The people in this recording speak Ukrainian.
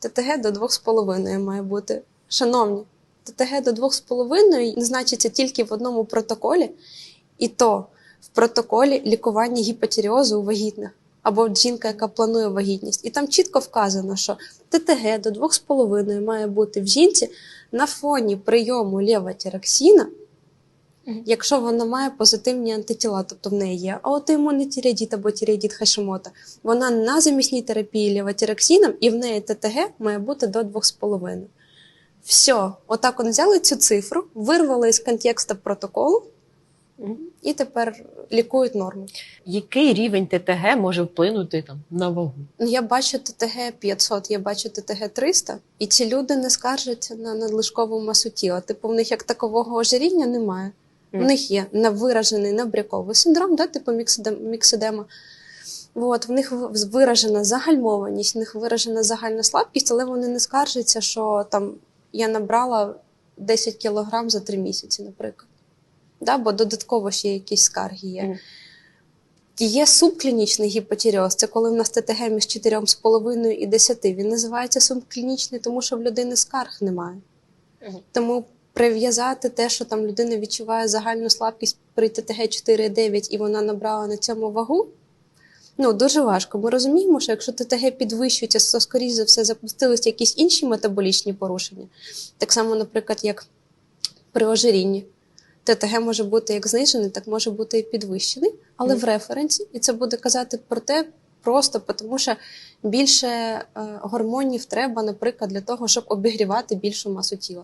ТТГ до 2,5 має бути. Шановні, ТТГ до 2,5 не значиться тільки в одному протоколі, і то в протоколі лікування гіпотіріозу у вагітних або жінка, яка планує вагітність. І там чітко вказано, що ТТГ до 2,5 має бути в жінці на фоні прийому левотіроксина, якщо вона має позитивні антитіла, тобто в неї є аутоімунний тіреїдит або тіреїдит Хашимота, вона на замісній терапії левотіроксином, і в неї ТТГ має бути до 2,5. Все, отак от взяли цю цифру, вирвали із контексту протоколу і тепер лікують норму. Який рівень ТТГ може вплинути там на вагу? Я бачу ТТГ 500, я бачу ТТГ 300, і ці люди не скаржаться на надлишкову масу тіла. Типу, в них як такового ожиріння немає. У них є навиражений набряковий синдром, да, типу міксидема. От, в них виражена загальмованість, в них виражена загальна слабкість, але вони не скаржаться, що там я набрала 10 кілограм за 3 місяці, наприклад. Да, бо додатково ще якісь скарги є. Є субклінічний гіпотіріоз, це коли в нас ТТГ між 4,5 і 10. Він називається субклінічний, тому що в людини скарг немає. Тому прив'язати те, що там людина відчуває загальну слабкість при ТТГ 4,9 і вона набрала на цьому вагу. Ну, дуже важко. Ми розуміємо, що якщо ТТГ підвищується, то, скоріш за все, запустилися якісь інші метаболічні порушення. Так само, наприклад, як при ожирінні. ТТГ може бути як знижений, так може бути і підвищений, але Мгм. в референсі. І це буде казати про те, просто тому що більше е, гормонів треба, наприклад, для того, щоб обігрівати більшу масу тіла.